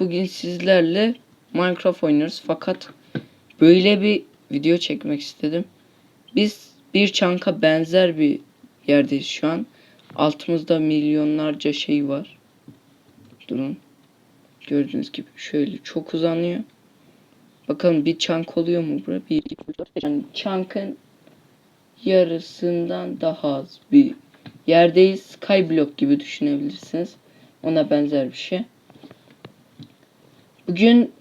bugün sizlerle Minecraft oynuyoruz fakat böyle bir video çekmek istedim. Biz bir çanka benzer bir yerdeyiz şu an. Altımızda milyonlarca şey var. Durun. Gördüğünüz gibi şöyle çok uzanıyor. Bakalım bir çank oluyor mu burada? Bir, iki, üç, dört, beş. Yani çankın yarısından daha az bir yerdeyiz. Skyblock gibi düşünebilirsiniz. Ona benzer bir şey. Bugün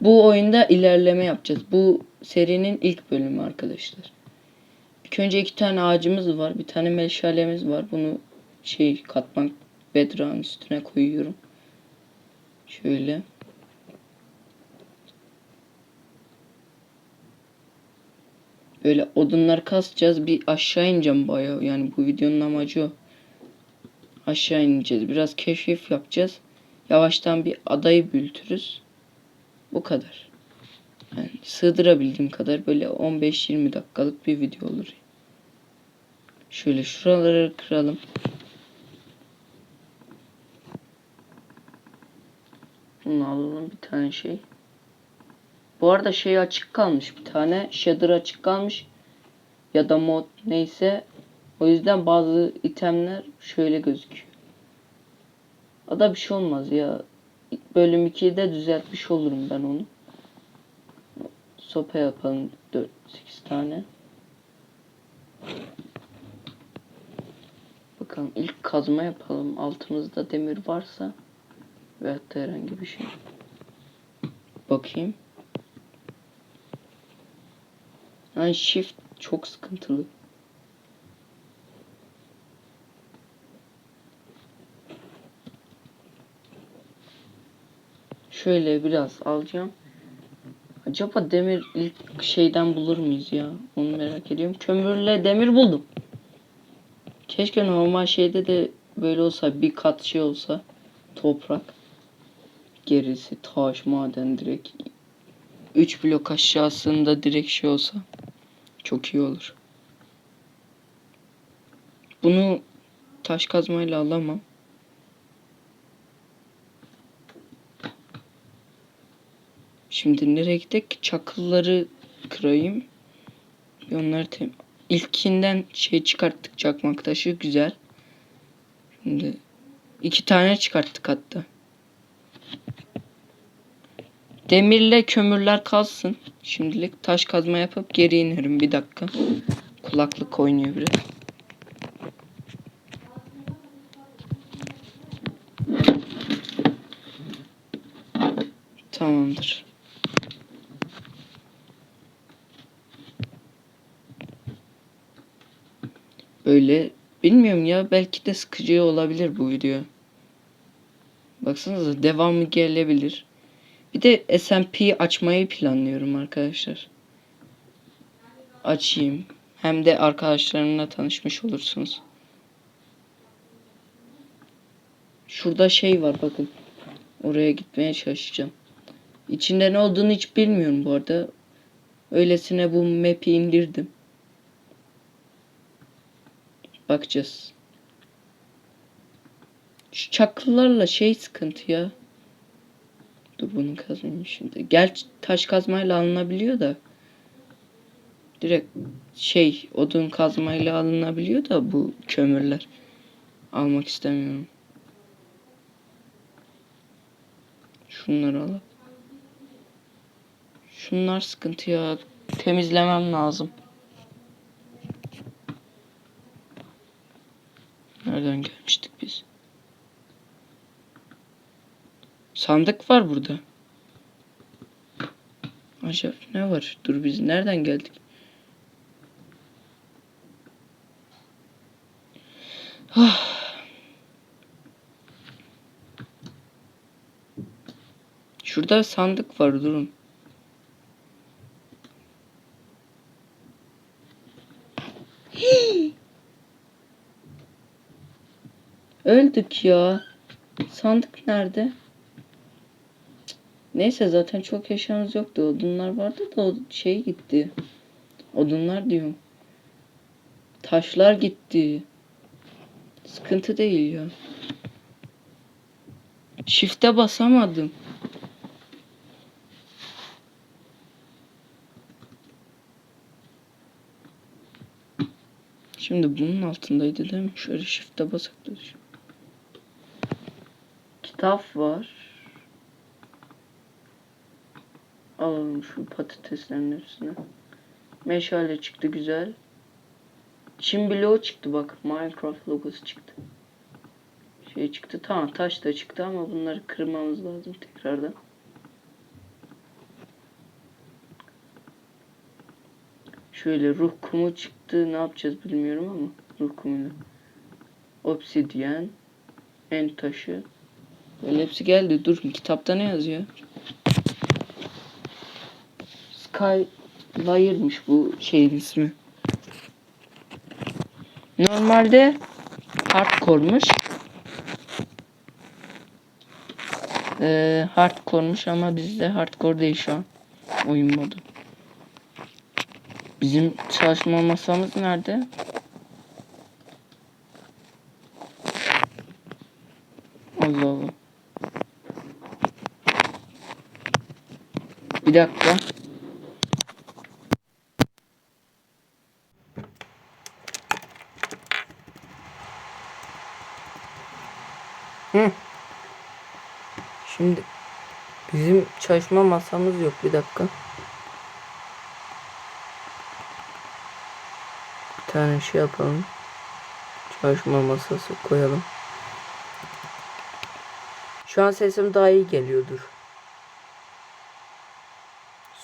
bu oyunda ilerleme yapacağız. Bu serinin ilk bölümü arkadaşlar. İlk önce iki tane ağacımız var. Bir tane meşalemiz var. Bunu şey katman bedrock'ın üstüne koyuyorum. Şöyle. Böyle odunlar kasacağız. Bir aşağı ineceğim bayağı. Yani bu videonun amacı o. Aşağı ineceğiz. Biraz keşif yapacağız. Yavaştan bir adayı büyütürüz. Bu kadar. Yani sığdırabildiğim kadar böyle 15-20 dakikalık bir video olur. Şöyle şuraları kıralım. Bunu alalım bir tane şey. Bu arada şey açık kalmış bir tane. Shader açık kalmış. Ya da mod neyse. O yüzden bazı itemler şöyle gözüküyor. O da bir şey olmaz ya. Bölüm 2'de düzeltmiş olurum ben onu. Sopa yapalım 4 8 tane. Bakalım ilk kazma yapalım. Altımızda demir varsa veyahut da herhangi bir şey. Bakayım. Yani shift çok sıkıntılı. Şöyle biraz alacağım. Acaba demir ilk şeyden bulur muyuz ya? Onu merak ediyorum. Kömürle demir buldum. Keşke normal şeyde de böyle olsa bir kat şey olsa toprak. Gerisi taş maden direkt. 3 blok aşağısında direkt şey olsa çok iyi olur. Bunu taş kazmayla alamam. Şimdi nereye gidek? Çakılları kırayım. Onları tem İlkinden şey çıkarttık çakmak taşı güzel. Şimdi iki tane çıkarttık hatta. Demirle kömürler kalsın. Şimdilik taş kazma yapıp geri inerim bir dakika. Kulaklık oynuyor biraz. Tamamdır. Böyle bilmiyorum ya belki de sıkıcı olabilir bu video. Baksanıza devamı gelebilir. Bir de SMP açmayı planlıyorum arkadaşlar. Açayım. Hem de arkadaşlarımla tanışmış olursunuz. Şurada şey var bakın. Oraya gitmeye çalışacağım. İçinde ne olduğunu hiç bilmiyorum bu arada. Öylesine bu map'i indirdim. Bakacağız. Şu çakıllarla şey sıkıntı ya. Dur bunu kazmayayım şimdi. Gerçi taş kazmayla alınabiliyor da. Direkt şey odun kazmayla alınabiliyor da bu kömürler. Almak istemiyorum. Şunları alalım. Şunlar sıkıntı ya. Temizlemem lazım. Nereden gelmiştik biz? Sandık var burada. Acaba ne var? Dur biz nereden geldik? Ah. Şurada sandık var durun. Öldük ya. Sandık nerede? Neyse zaten çok yaşamız yoktu. Odunlar vardı da o şey gitti. Odunlar diyorum. Taşlar gitti. Sıkıntı değil ya. Shift'e basamadım. Şimdi bunun altındaydı değil mi? Şöyle shift'e basak da düşün. Kitap var. Alalım şu patateslerin hepsini. Meşale çıktı güzel. Çin bloğu çıktı bak. Minecraft logosu çıktı. Şey çıktı. Tamam taş da çıktı ama bunları kırmamız lazım tekrardan. Şöyle ruh kumu çıktı. Ne yapacağız bilmiyorum ama ruh kumuyla. Obsidyen. En taşı. Böyle hepsi geldi. Dur kitapta ne yazıyor? Skylire'mış bu şeyin ismi. Normalde hardcore'muş. Ee, hardcore'muş ama bizde hardcore değil şu an. Oyun modu. Bizim çalışma masamız nerede? Bir dakika. Hı. Şimdi bizim çalışma masamız yok bir dakika. Bir tane şey yapalım. Çalışma masası koyalım. Şu an sesim daha iyi geliyordur.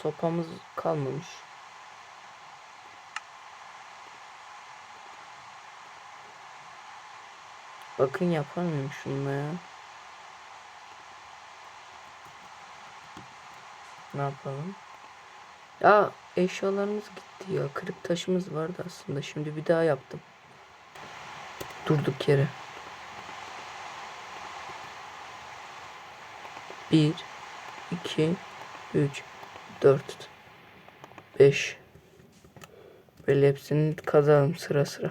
Sopamız kalmamış. Bakın yapar mıyım şununla ya? Ne yapalım? Ya eşyalarımız gitti ya. Kırık taşımız vardı aslında. Şimdi bir daha yaptım. Durduk yere. Bir, iki, üç, dört, beş. Böyle hepsini kazalım sıra sıra.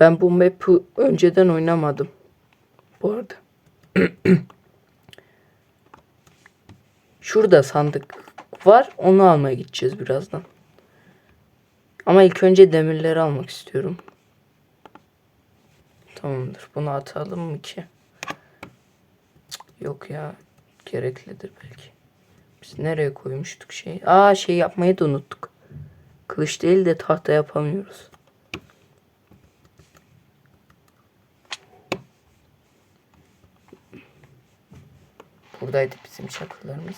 Ben bu map'i önceden oynamadım. Bu arada. Şurada sandık var. Onu almaya gideceğiz birazdan. Ama ilk önce demirleri almak istiyorum. Tamamdır. Bunu atalım mı ki? Yok ya. Gereklidir belki. Biz nereye koymuştuk şey? Aa şey yapmayı da unuttuk. Kılıç değil de tahta yapamıyoruz. Buradaydı bizim çakırlarımız.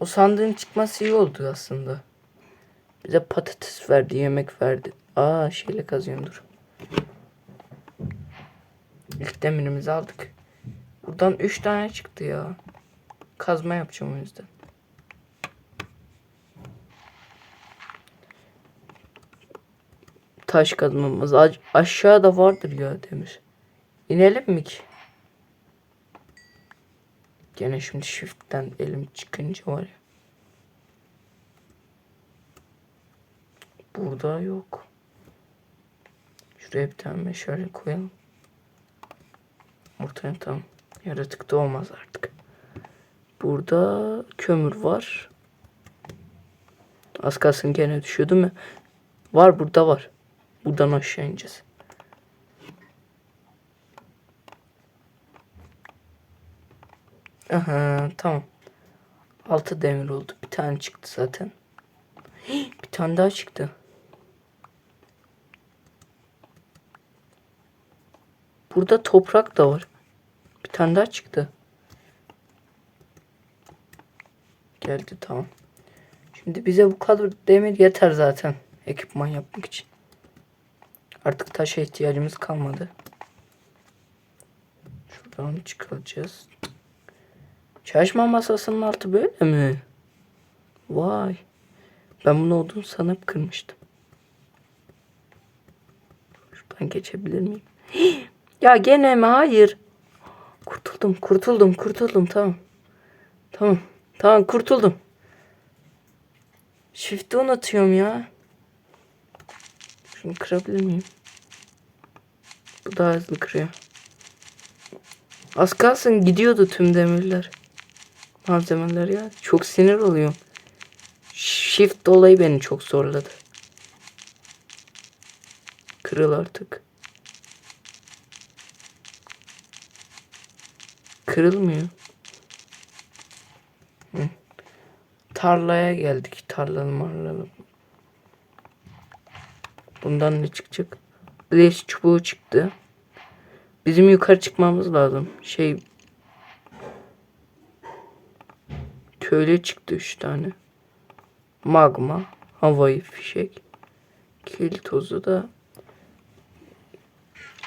O sandığın çıkması iyi oldu aslında. Bize patates verdi, yemek verdi. Aa şeyle kazıyorum dur. İlk demirimizi aldık. Buradan 3 tane çıktı ya. Kazma yapacağım o yüzden. Taş kazmamız. A- aşağıda vardır ya demir. İnelim mi ki? Gene şimdi shift'ten elim çıkınca var ya. Burada yok. Şuraya bir tane meşale koyalım. Ortaya tamam. Yaratık da olmaz artık. Burada kömür var. Az kalsın gene düşüyor değil mi? Var burada var. Buradan aşağı ineceğiz. Aha tamam. Altı demir oldu. Bir tane çıktı zaten. Bir tane daha çıktı. Burada toprak da var. Tane daha çıktı. Geldi tamam. Şimdi bize bu kadar demir yeter zaten. Ekipman yapmak için. Artık taşa ihtiyacımız kalmadı. Şuradan çıkaracağız. Çalışma masasının altı böyle mi? Vay. Ben bunu olduğunu sanıp kırmıştım. Şuradan geçebilir miyim? ya gene mi? Hayır. Kurtuldum, kurtuldum, kurtuldum. Tamam. Tamam. Tamam kurtuldum. Shift'i unutuyorum ya. Şunu kırabilir miyim? Bu daha hızlı kırıyor. Az kalsın gidiyordu tüm demirler. Malzemeler ya. Çok sinir oluyorum. Şşş. shift olayı beni çok zorladı. Kırıl artık. Kırılmıyor. Tarlaya geldik. Tarlalı marlalı. Bundan ne çıkacak? Blaze çubuğu çıktı. Bizim yukarı çıkmamız lazım. Şey köyle çıktı üç tane. Magma, havai fişek, kil tozu da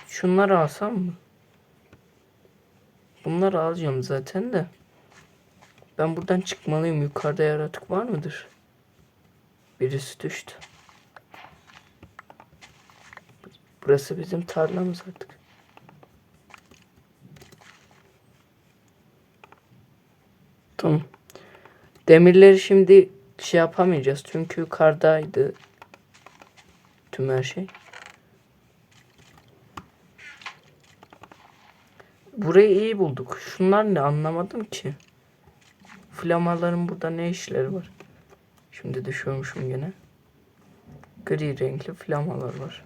şunları alsam mı? Bunları alacağım zaten de. Ben buradan çıkmalıyım. Yukarıda yaratık var mıdır? Birisi düştü. Burası bizim tarlamız artık. Tamam. Demirleri şimdi şey yapamayacağız. Çünkü yukarıdaydı. Tüm her şey. Burayı iyi bulduk. Şunlar ne anlamadım ki. Flamaların burada ne işleri var? Şimdi düşüyormuşum gene. Gri renkli flamalar var.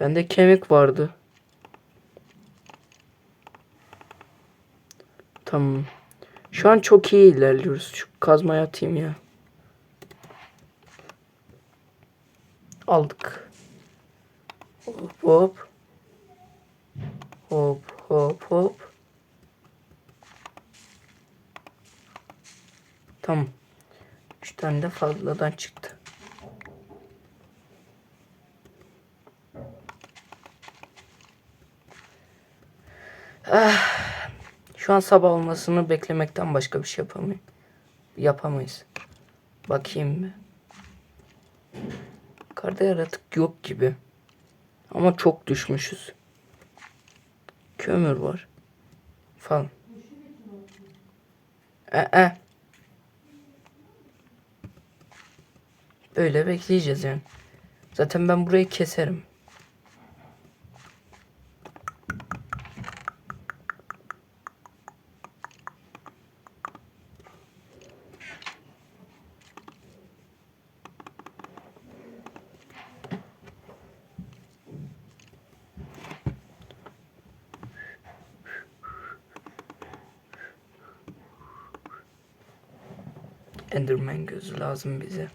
Bende kemik vardı. Tamam. Şu an çok iyi ilerliyoruz. Şu kazmayı atayım ya. Aldık. Hop hop. Hop hop hop. Tamam. Üç tane de fazladan çıktı. Ah. Şu an sabah olmasını beklemekten başka bir şey yapamayız. Yapamayız. Bakayım mı? Karda yaratık yok gibi. Ama çok düşmüşüz. Kömür var. Falan. Ee. Böyle bekleyeceğiz yani. Zaten ben burayı keserim. Lazım bize.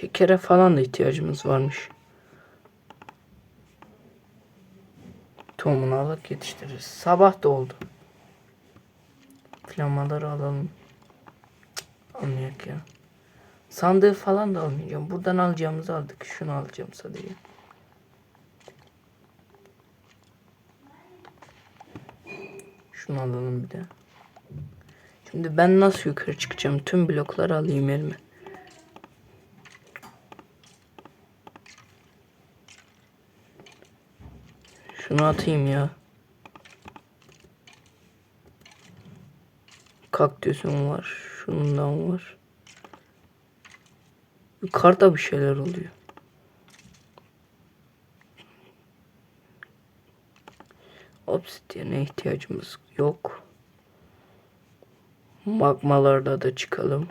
Şekere falan da ihtiyacımız varmış. Tohumunu alıp yetiştiririz. Sabah da oldu. Flamaları alalım. Almayak ya. Sandığı falan da almayacağım. Buradan alacağımızı aldık. Şunu alacağım sadece. Şunu alalım bir de. Şimdi ben nasıl yukarı çıkacağım? Tüm blokları alayım elime. Şunu atayım ya. Kaktüsüm var. Şundan var. Yukarıda bir şeyler oluyor. Obsidian'e ihtiyacımız yok. Magmalarda da çıkalım.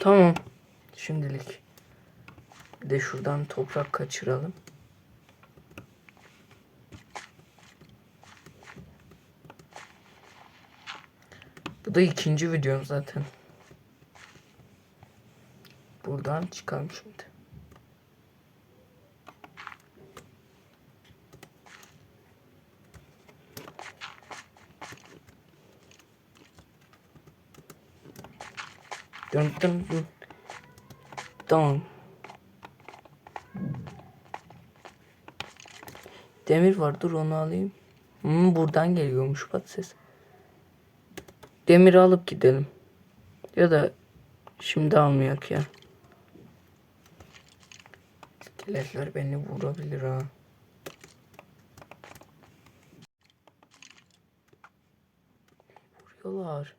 Tamam. Şimdilik. Bir de şuradan toprak kaçıralım. Da ikinci videom zaten. Buradan çıkalım şimdi. Dın dın dın. Tamam. Demir var dur onu alayım. Hmm, buradan geliyormuş bak ses. Demiri alıp gidelim. Ya da şimdi almayak ya. İskeletler beni vurabilir ha. Vuruyorlar.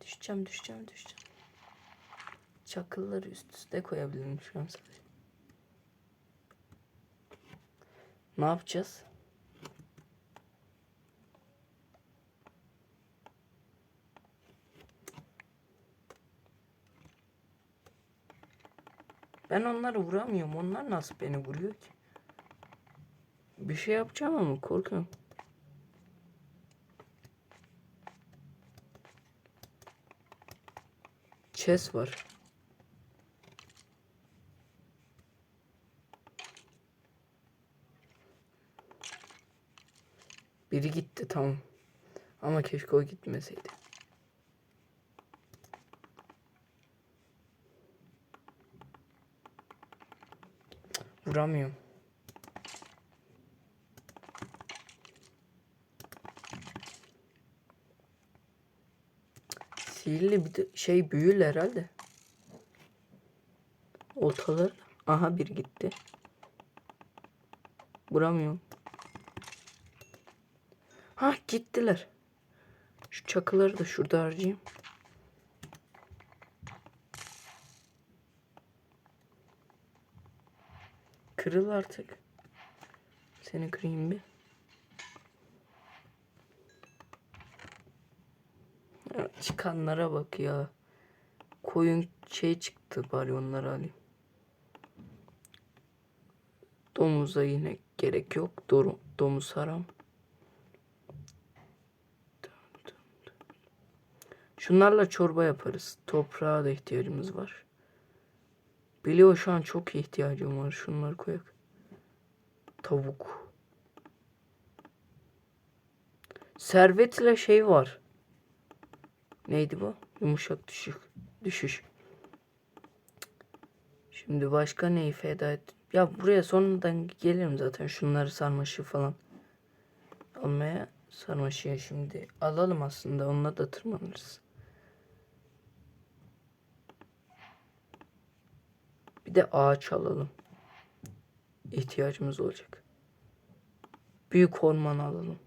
Düşeceğim, düşeceğim, düşeceğim. Çakılları üst üste koyabilirim şu an sadece. Ne yapacağız? Ben onları vuramıyorum. Onlar nasıl beni vuruyor ki? Bir şey yapacağım ama korkuyorum. Chess var. Biri gitti tamam. Ama keşke o gitmeseydi. Vuramıyorum. Sihirli bir şey büyülü herhalde. Oltalar. Aha bir gitti. Vuramıyorum. Ha gittiler. Şu çakıları da şurada harcayayım. Kırıl artık. Seni kırayım bir. Ya çıkanlara bak ya. Koyun şey çıktı bari onları alayım. Domuza yine gerek yok. Doru- domuz haram. Şunlarla çorba yaparız. Toprağa da ihtiyacımız var. Biliyor şu an çok ihtiyacım var. Şunları koyak. Tavuk. Servetle şey var. Neydi bu? Yumuşak düşük. Düşüş. Şimdi başka neyi feda et? Ya buraya sonradan gelirim zaten. Şunları sarmaşığı falan almaya. Sarmaşığı şimdi alalım aslında. Onunla da tırmanırız. De ağaç alalım. İhtiyacımız olacak. Büyük orman alalım.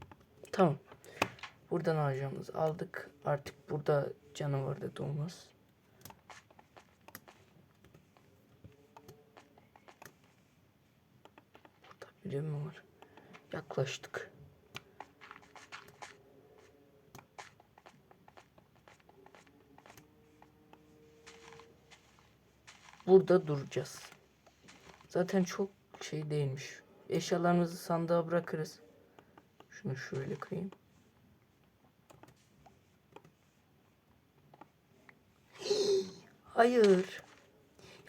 Tamam. Buradan ağacımızı aldık. Artık burada canavar da doğmaz. Burada biri mi var? Yaklaştık. Burada duracağız. Zaten çok şey değilmiş. Eşyalarımızı sandığa bırakırız. Şunu şöyle koyayım. Hayır.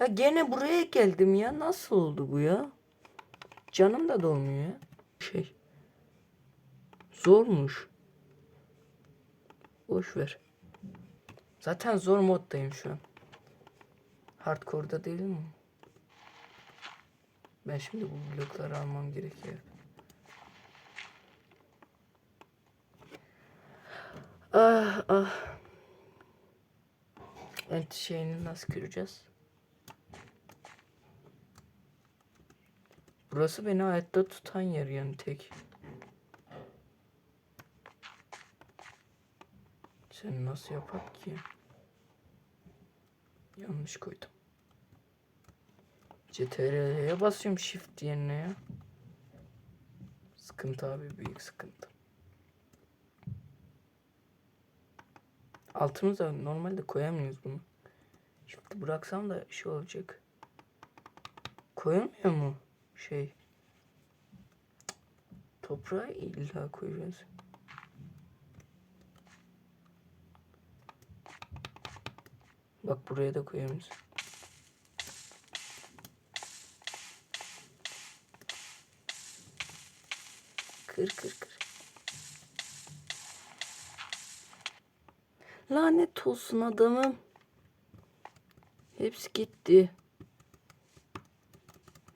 Ya gene buraya geldim ya. Nasıl oldu bu ya? Canım da dolmuyor ya. Şey. Zormuş. Boş ver. Zaten zor moddayım şu an. Hardcore'da değilim mi? Ben şimdi bu blokları almam gerekiyor. Ah ah. Evet şeyini nasıl kıracağız? Burası beni hayatta tutan yer yani tek. Sen nasıl yapak ki? Yanlış koydum. CTRL'ye basıyorum shift yerine ya. Sıkıntı abi büyük sıkıntı. Altımıza normalde koyamıyoruz bunu. Şimdi bıraksam da şey olacak. Koyamıyor mu şey? Cık. Toprağa illa koyacağız. Bak buraya da koyamıyoruz. Kır kır kır. Lanet olsun adamım. Hepsi gitti.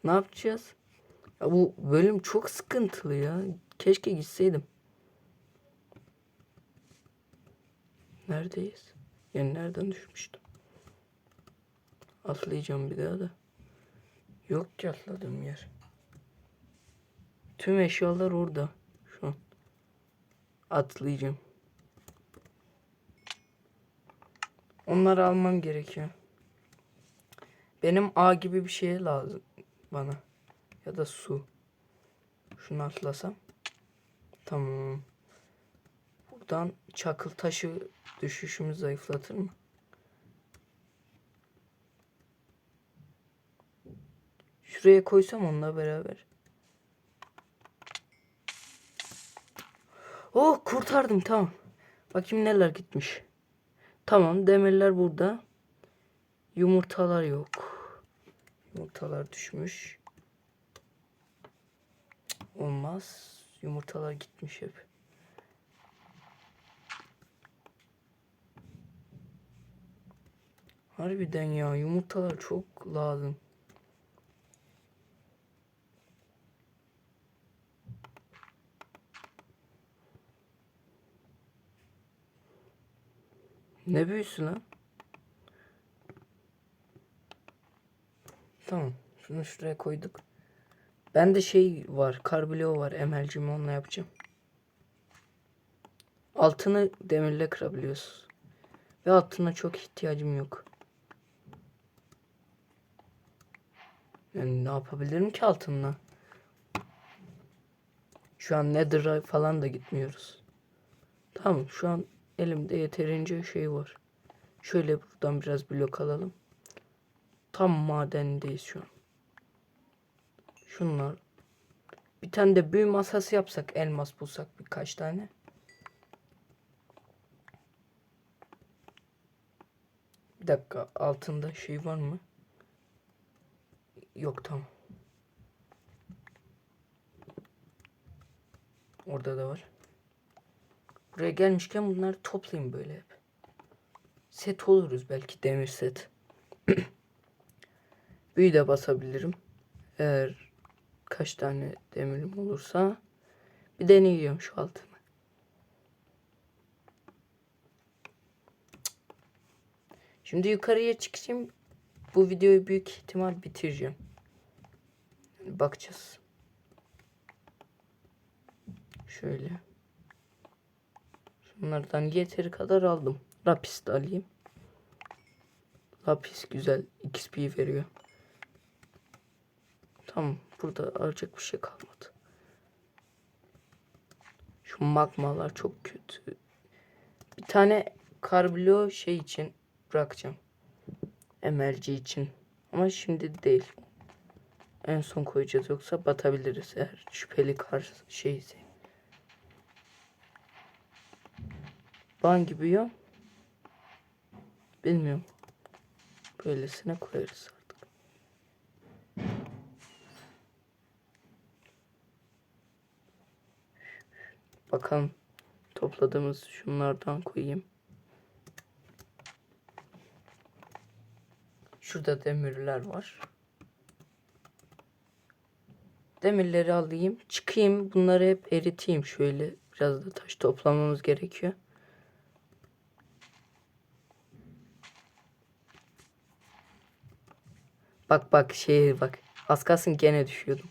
Ne yapacağız? Ya bu bölüm çok sıkıntılı ya. Keşke gitseydim. Neredeyiz? Yani nereden düşmüştüm? Atlayacağım bir daha da. Yok ki atladığım yer. Tüm eşyalar orada. Şu an. Atlayacağım. Onları almam gerekiyor. Benim A gibi bir şey lazım bana. Ya da su. Şunu atlasam. Tamam. Buradan çakıl taşı düşüşümü zayıflatır mı? Şuraya koysam onunla beraber. Oh kurtardım tamam. Bakayım neler gitmiş. Tamam demirler burada. Yumurtalar yok. Yumurtalar düşmüş. Olmaz. Yumurtalar gitmiş hep. Harbiden ya yumurtalar çok lazım. Ne büyüsü lan? Tamam. Şunu şuraya koyduk. Bende şey var. Karbilo var. Emelcimi onunla yapacağım. Altını demirle kırabiliyoruz. Ve altına çok ihtiyacım yok. Yani ne yapabilirim ki altınla? Şu an Nether'a falan da gitmiyoruz. Tamam şu an elimde yeterince şey var. Şöyle buradan biraz blok alalım. Tam madendeyiz şu an. Şunlar. Bir tane de büyü masası yapsak elmas bulsak birkaç tane. Bir dakika altında şey var mı? Yok tamam. Orada da var. Buraya gelmişken bunları toplayayım böyle hep. Set oluruz belki demir set. Büyü de basabilirim. Eğer kaç tane demirim olursa bir deneyeceğim şu altını. Şimdi yukarıya çıkacağım. Bu videoyu büyük ihtimal bitireceğim. Bakacağız. Şöyle. Bunlardan yeteri kadar aldım. Lapis de alayım. Lapis güzel XP veriyor. Tamam. Burada alacak bir şey kalmadı. Şu magmalar çok kötü. Bir tane karblo şey için bırakacağım. MLG için. Ama şimdi değil. En son koyacağız yoksa batabiliriz eğer şüpheli kar şeyse. Ban gibi ya. Bilmiyorum. Böylesine koyarız artık. Bakalım topladığımız şunlardan koyayım. Şurada demirler var. Demirleri alayım. Çıkayım. Bunları hep eriteyim şöyle. Biraz da taş toplamamız gerekiyor. Bak bak şeye bak. Az kalsın gene düşüyordum.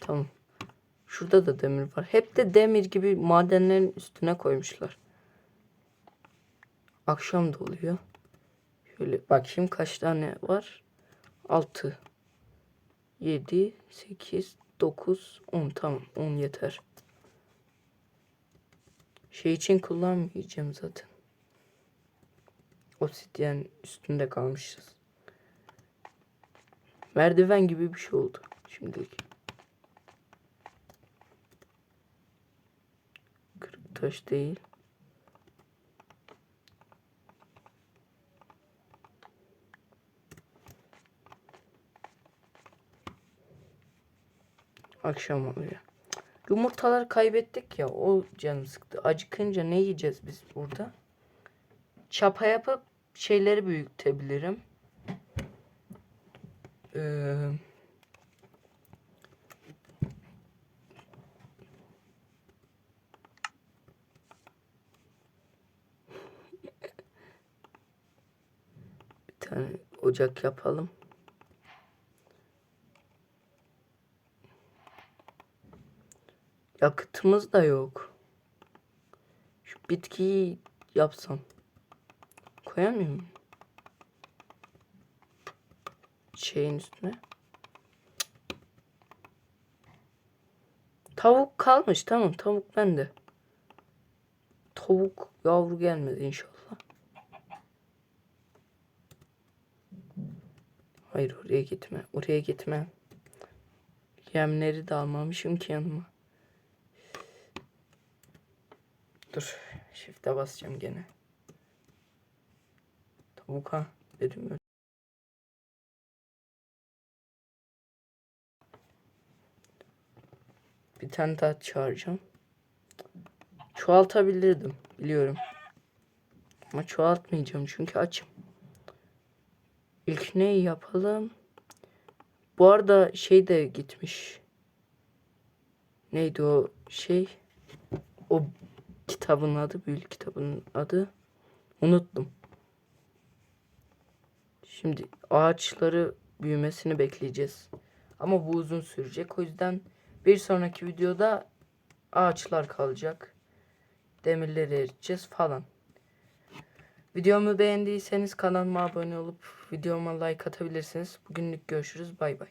Tamam. Şurada da demir var. Hep de demir gibi madenlerin üstüne koymuşlar. Akşam da oluyor. Şöyle bakayım kaç tane var. 6 7 8 9, 10 tamam 10 yeter. Şey için kullanmayacağım zaten. Obsidian üstünde kalmışız. Merdiven gibi bir şey oldu şimdilik. Kırık taş değil. Akşam oluyor. Yumurtaları kaybettik ya o canım sıktı. Acıkınca ne yiyeceğiz biz burada? Çapa yapıp şeyleri büyütebilirim. Ee, bir tane ocak yapalım. Yakıtımız da yok. Şu bitkiyi yapsam. Koyamıyor muyum? Şeyin üstüne. Tavuk kalmış tamam tavuk bende. Tavuk yavru gelmedi inşallah. Hayır oraya gitme. Oraya gitme. Yemleri de almamışım ki yanıma. Dur. Shift'e basacağım gene. Tavuk ha. Dedim öyle. Bir tane daha çağıracağım. Çoğaltabilirdim. Biliyorum. Ama çoğaltmayacağım çünkü açım. İlk neyi yapalım? Bu arada şey de gitmiş. Neydi o şey? O kitabın adı, büyülü kitabın adı. Unuttum. Şimdi ağaçları büyümesini bekleyeceğiz. Ama bu uzun sürecek. O yüzden bir sonraki videoda ağaçlar kalacak. Demirleri eriteceğiz falan. Videomu beğendiyseniz kanalıma abone olup videoma like atabilirsiniz. Bugünlük görüşürüz. Bay bay.